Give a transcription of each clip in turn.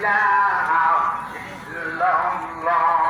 إله إلا الله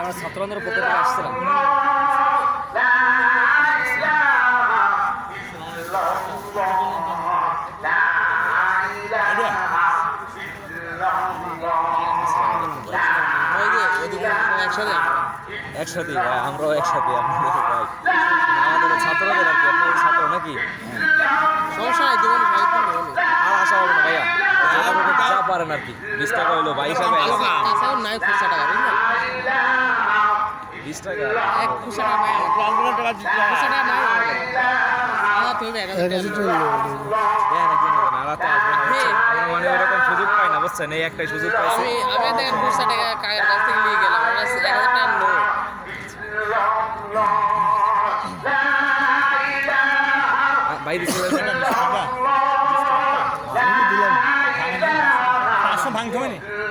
আমরা ছাত্রদের পক্ষ থেকে আসছিলাম। একসাথে আমরাও একসাথে ভাই। পারেন আর কি। বিশ টাকা তাছাড়াও নাই খুচরা টাকা বুঝলেন? বিশ খুচরা নাই খুচরা নাই না, বুঝছেন? আমরা পাই না বুঝছেন? এই একটাই সুযোগ পাইছি। আমি আমি দেখেন খুচরা টাকা কাকের কাছ থেকে নিয়ে গেলাম আমার কাছে এক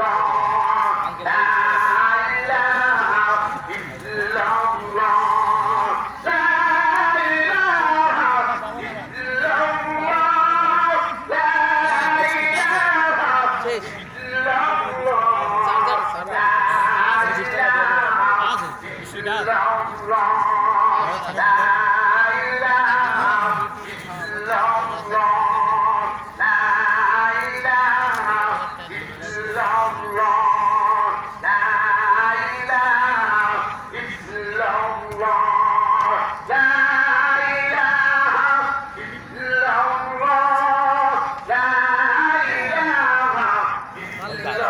Allah.